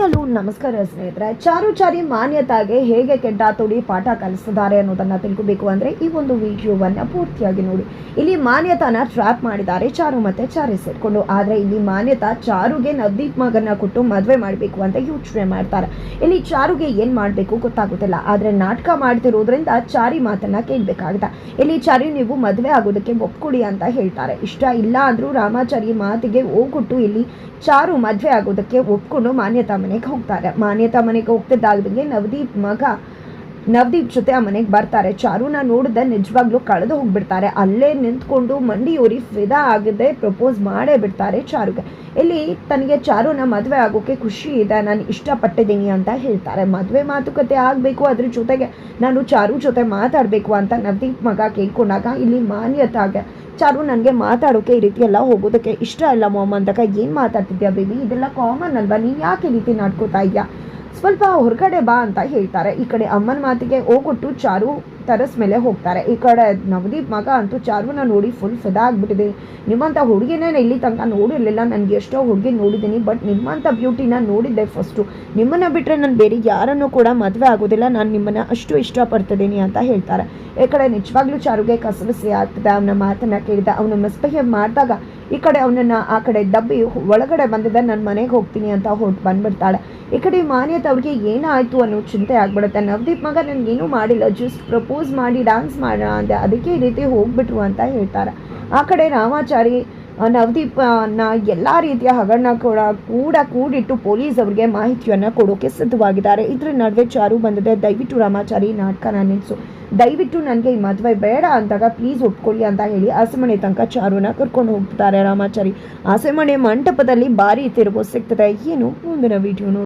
Hello ನಮಸ್ಕಾರ ಸ್ನೇಹಿತರೆ. ಚಾರುಚಾರಿ ಮಾನ್ಯತಾಗೆ ಹೇಗೆ ಕೆಟ್ಟ ತುಡಿ ಪಾಠ ಕಲಿಸಿದ್ದಾರೆ ಅನ್ನೋದನ್ನ ತಿಳ್ಕೋಬೇಕು ಅಂದ್ರೆ ಈ ಒಂದು ವಿಡಿಯೋವನ್ನ ಪೂರ್ತಿಯಾಗಿ ನೋಡಿ. ಇಲ್ಲಿ ಮಾನ್ಯತಾನ ಟ್ರ್ಯಾಪ್ ಮಾಡಿದ್ದಾರೆ ಚಾರು ಮತ್ತೆ ಚಾರಿ ಸೇರ್ಕೊಂಡು. ಆದ್ರೆ ಇಲ್ಲಿ ಮಾನ್ಯತಾ ಚಾರುಗೆ ನವದೀಪ್ ಮಗನ ಕೊಟ್ಟು ಮದುವೆ ಮಾಡಬೇಕು ಅಂತ ಯೋಚನೆ ಮಾಡ್ತಾರೆ. ಇಲ್ಲಿ ಚಾರುಗೆ ಏನ್ ಮಾಡಬೇಕು ಗೊತ್ತಾಗುತ್ತಿಲ್ಲ. ಆದ್ರೆ ನಾಟಕ ಮಾಡ್ತಿರೋದ್ರಿಂದ ಚಾರಿ ಮಾತನ್ನ ಕೇಳಬೇಕಾಗುತ್ತೆ. ಇಲ್ಲಿ ಚಾರಿ, ನೀವು ಮದುವೆ ಆಗೋದಕ್ಕೆ ಒಪ್ಕೊಡಿ ಅಂತ ಹೇಳ್ತಾರೆ. ಇಷ್ಟ ಇಲ್ಲ ಅಂದ್ರೂ ರಾಮಾಚಾರಿ ಮಾತಿಗೆ ಹೋಗ್ಬಿಟ್ಟು ಇಲ್ಲಿ ಚಾರು ಮದುವೆ ಆಗೋದಕ್ಕೆ ಒಪ್ಕೊಂಡು ಮಾನ್ಯತಾ ಮನೆಗೆ ಹೋಗ್ತಾರೆ ಮಾನ್ಯತಾ ಮನೆಗೆ ಹೋಗ್ತಿದ್ದಾಗದಂಗೆ ನವದೀಪ್ ಮಗ ನವದೀಪ್ ಜೊತೆ ಆ ಮನೆಗೆ ಬರ್ತಾರೆ. ಚಾರುನ ನೋಡಿದ ನಿಜವಾಗ್ಲೂ ಕಳೆದು ಹೋಗ್ಬಿಡ್ತಾರೆ. ಅಲ್ಲೇ ನಿಂತ್ಕೊಂಡು ಮಂಡಿಯೂರಿ ಫಿದಾ ಆಗದೆ ಪ್ರಪೋಸ್ ಮಾಡೇ ಬಿಡ್ತಾರೆ ಚಾರುಗೆ. ಇಲ್ಲಿ ತನಗೆ ಚಾರುನ ಮದುವೆ ಆಗೋಕೆ ಖುಷಿ ಇದೆ. ನಾನು ಇಷ್ಟಪಟ್ಟಿದ್ದೀನಿ ಅಂತ ಹೇಳ್ತಾರೆ. ಮದುವೆ ಮಾತುಕತೆ ಆಗಬೇಕು, ಅದ್ರ ಜೊತೆಗೆ ನಾನು ಚಾರು ಜೊತೆ ಮಾತಾಡಬೇಕು ಅಂತ ನವದೀಪ್ ಮಗ ಕೇಳ್ಕೊಂಡಾಗ ಇಲ್ಲಿ ಮಾನ್ಯತಾಗೆ ಚಾರು ನನಗೆ ಮಾತಾಡೋಕೆ ಈ ರೀತಿ ಎಲ್ಲ ಹೋಗೋದಕ್ಕೆ ಇಷ್ಟ ಇಲ್ಲ ಮೊಮ್ಮ ಅಂದಾಗ ಏನು ಮಾತಾಡ್ತಿದ್ಯಾ ಬೇಬಿ ಇದೆಲ್ಲ ಕಾಮನ್ ಅಲ್ವಾ? ನೀನು ಯಾಕೆ ಈ ರೀತಿ ನಾಡ್ಕೋತಾ ಇದೆಯಾ? ಸ್ವಲ್ಪ ಹೊರಗಡೆ ಬಾ ಅಂತ ಹೇಳ್ತಾರೆ. ಈ ಕಡೆ ಅಮ್ಮನ ಮಾತಿಗೆ ಹೋಗ್ಬಿಟ್ಟು ಚಾರು ತರಸ್ ಮೇಲೆ ಹೋಗ್ತಾರೆ. ಈ ಕಡೆ ನವದೀಪ್ ಮಗ ಅಂತೂ ಚಾರುನ ನೋಡಿ ಫುಲ್ ಫಿದಾ ಆಗ್ಬಿಟ್ಟಿದೆ. ನಿಮ್ಮಂಥ ಹುಡುಗಿನೇ ಇಲ್ಲಿ ತನಕ ನೋಡಿರಲಿಲ್ಲ. ನನಗೆ ಎಷ್ಟೋ ಹುಡುಗಿ ನೋಡಿದ್ದೀನಿ ಬಟ್ ನಿಮ್ಮಂಥ ಬ್ಯೂಟಿನ ನೋಡಿದ್ದೆ ಫಸ್ಟು ನಿಮ್ಮನ್ನು ಬಿಟ್ಟರೆ ನಾನು ಬೇರೆ ಯಾರನ್ನು ಕೂಡ ಮದುವೆ ಆಗೋದಿಲ್ಲ. ನಾನು ನಿಮ್ಮನ್ನು ಅಷ್ಟು ಇಷ್ಟಪಡ್ತಿದ್ದೀನಿ ಅಂತ ಹೇಳ್ತಾರೆ. ಈ ಕಡೆ ನಿಜವಾಗ್ಲೂ ಚಾರುಗೆ ಕಸಬಸಿ ಆಗ್ತದೆ. ಅವನ ಮಾತನ್ನ ಕೇಳಿದ. ಅವನು ಮಿಸ್ಬಿಹೇವ್ ಮಾಡಿದಾಗ ಈ ಕಡೆ ಅವನನ್ನು ಆ ಕಡೆ ದಬ್ಬಿ ಒಳಗಡೆ ಬಂದಿದ್ದ ನನ್ನ ಮನೆಗೆ ಹೋಗ್ತೀನಿ ಅಂತ ಹೊರಟು ಬಂದ್ಬಿಡ್ತಾಳೆ. ಈ ಕಡೆ ಮಾನ್ಯತೆ ಅವ್ರಿಗೆ ಏನಾಯಿತು ಅನ್ನೋ ಚಿಂತೆ ಆಗ್ಬಿಡುತ್ತೆ. ನವದೀಪ್ ಮಗ ನನಗೇನೂ ಮಾಡಿಲ್ಲ ಜಸ್ಟ್ ಪ್ರಪೋಸ್ ಮಾಡಿ ಡ್ಯಾನ್ಸ್ ಮಾಡೋಣ ಅಂದೆ. ಅದಕ್ಕೆ ಈ ರೀತಿ ಹೋಗ್ಬಿಟ್ರು ಅಂತ ಹೇಳ್ತಾರೆ. ಆ ಕಡೆ ರಾಮಾಚಾರಿ ನವದೀಪನ ಎಲ್ಲ ರೀತಿಯ ಹಗರಣ ಕೂಡ ಕೂಡ ಕೂಡಿಟ್ಟು ಪೊಲೀಸ್ ಅವ್ರಿಗೆ ಮಾಹಿತಿಯನ್ನು ಕೊಡೋಕೆ ಸಿದ್ಧವಾಗಿದ್ದಾರೆ. ಇದ್ರ ನಡುವೆ ಚಾರು ಬಂದಿದೆ. ದಯವಿಟ್ಟು ರಾಮಾಚಾರಿ ನಾಟಕನ ನಿಲ್ಲಿಸು ದಯವಿಟ್ಟು ನನಗೆ ಈ ಮದುವೆ ಬೇಡ ಅಂದಾಗ ಪ್ಲೀಸ್ ಒಪ್ಕೊಳ್ಳಿ ಅಂತ ಹೇಳಿ ಆಸೆಮಣೆ ತನಕ ಚಾರುನ ಕರ್ಕೊಂಡು ಹೋಗ್ತಾರೆ ರಾಮಾಚಾರಿ. ಆಸೆಮಣೆ ಮಂಟಪದಲ್ಲಿ ಭಾರಿ ತಿರುಗು ಸಿಗ್ತದೆ. ಏನು ಮುಂದಿನ ವಿಡಿಯೋ ನೋಡಿ